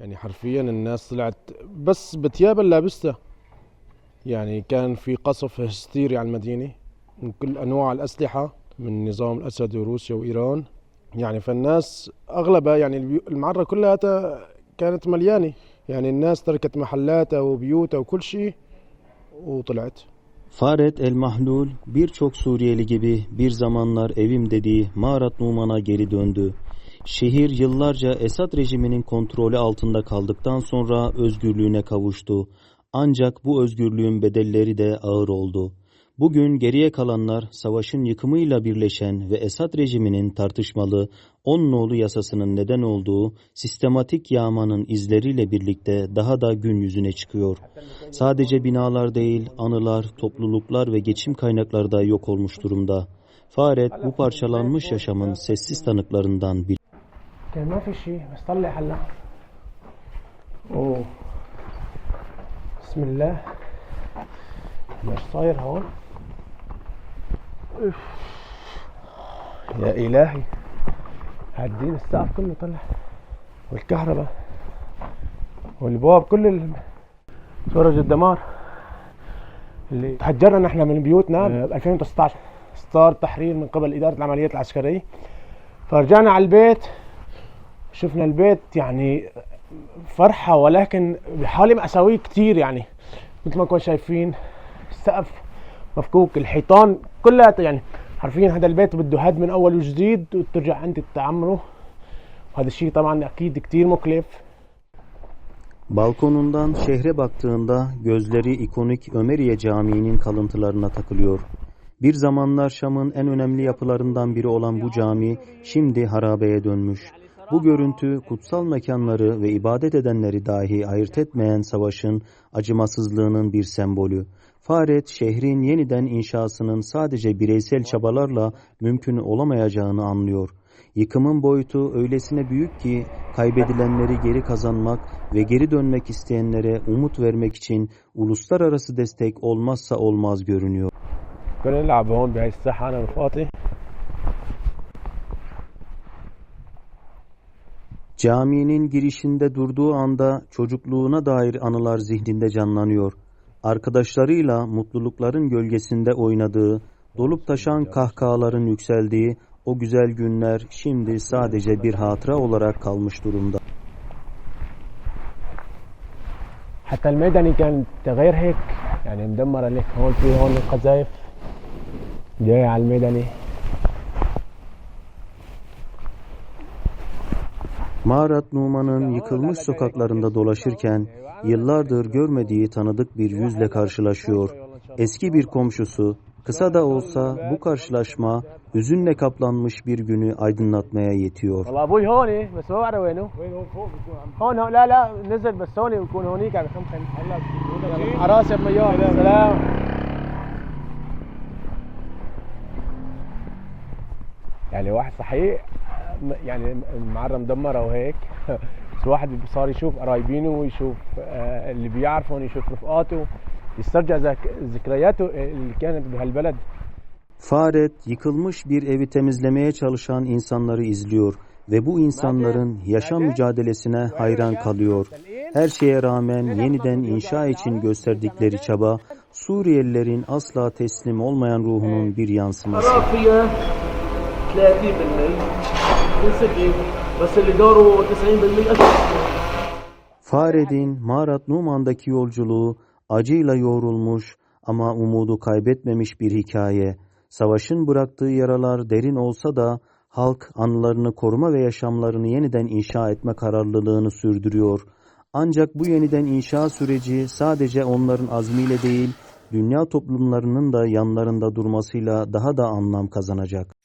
يعني حرفيا الناس طلعت بس بتياب اللي لابسته يعني كان في قصف هستيري على المدينة من كل أنواع الأسلحة من نظام الأسد وروسيا وإيران. يعني فالناس أغلبها يعني المعرة كلها كانت مليانة. يعني الناس تركت محلاتها وبيوتها وكل شيء وطلعت. Faret El Mahlul birçok Suriyeli gibi bir zamanlar evim dediği Marat Numan'a geri döndü. Şehir yıllarca Esad rejiminin kontrolü altında kaldıktan sonra özgürlüğüne kavuştu. Ancak bu özgürlüğün bedelleri de ağır oldu. Bugün geriye kalanlar savaşın yıkımıyla birleşen ve Esad rejiminin tartışmalı 10 nolu yasasının neden olduğu sistematik yağmanın izleriyle birlikte daha da gün yüzüne çıkıyor. Sadece binalar değil, anılar, topluluklar ve geçim kaynakları da yok olmuş durumda. Faret bu parçalanmış yaşamın sessiz tanıklarından biri. كان ما في شيء بس طلع هلا أوه. بسم الله. مش صاير هون. أوف. يا إلهي. هالدين السقف كله طلع. والكهرباء. والبواب كل ال... سورج الدمار. اللي تهجرنا نحن من بيوتنا ب 2019 صار تحرير من قبل إدارة العمليات العسكرية. فرجعنا على البيت. شفنا البيت يعني فرحة ولكن بحالة مأساوية كتير يعني مثل ما كنا شايفين السقف مفكوك الحيطان كلها يعني حرفيا هذا البيت بده هد من أول وجديد وترجع أنت تعمره وهذا الشيء طبعا أكيد كتير مكلف Balkonundan şehre baktığında gözleri ikonik Ömeriye Camii'nin kalıntılarına takılıyor. Bir zamanlar Şam'ın en önemli yapılarından biri olan bu cami şimdi harabeye dönmüş. Bu görüntü kutsal mekanları ve ibadet edenleri dahi ayırt etmeyen savaşın acımasızlığının bir sembolü. Faret şehrin yeniden inşasının sadece bireysel çabalarla mümkün olamayacağını anlıyor. Yıkımın boyutu öylesine büyük ki kaybedilenleri geri kazanmak ve geri dönmek isteyenlere umut vermek için uluslararası destek olmazsa olmaz görünüyor. Caminin girişinde durduğu anda çocukluğuna dair anılar zihninde canlanıyor. Arkadaşlarıyla mutlulukların gölgesinde oynadığı, dolup taşan kahkahaların yükseldiği o güzel günler şimdi sadece bir hatıra olarak kalmış durumda. حتى الميداني كان غير هيك يعني مدمرة لك هون في هون القذايف جاي على الميداني Marat Numan'ın yıkılmış sokaklarında dolaşırken yıllardır görmediği tanıdık bir yüzle karşılaşıyor. Eski bir komşusu, kısa da olsa bu karşılaşma hüzünle kaplanmış bir günü aydınlatmaya yetiyor. والله ابوي هون بس ما بعرف وينه وين هون فوق هون هون لا لا نزل بس هون بكون هونيك على خمسة هلا عراسي ام ايام سلام يعني واحد صحيح م- يعني المعرة مدمرة وهيك بس واحد صار يشوف قرايبينه ويشوف آه، اللي بيعرفهم يشوف رفقاته يسترجع ذك- ذكرياته اللي كانت بهالبلد Faret yıkılmış bir evi temizlemeye çalışan insanları izliyor ve bu insanların yaşam mücadelesine hayran kalıyor. Her şeye rağmen yeniden inşa için gösterdikleri çaba Suriyelilerin asla teslim olmayan ruhunun bir yansıması. خراب فيها 30% تنسكر بس اللي داره 90% أشهر Fared'in Marat Numan'daki yolculuğu acıyla yoğrulmuş ama umudu kaybetmemiş bir hikaye. Savaşın bıraktığı yaralar derin olsa da halk anılarını koruma ve yaşamlarını yeniden inşa etme kararlılığını sürdürüyor. Ancak bu yeniden inşa süreci sadece onların azmiyle değil, dünya toplumlarının da yanlarında durmasıyla daha da anlam kazanacak.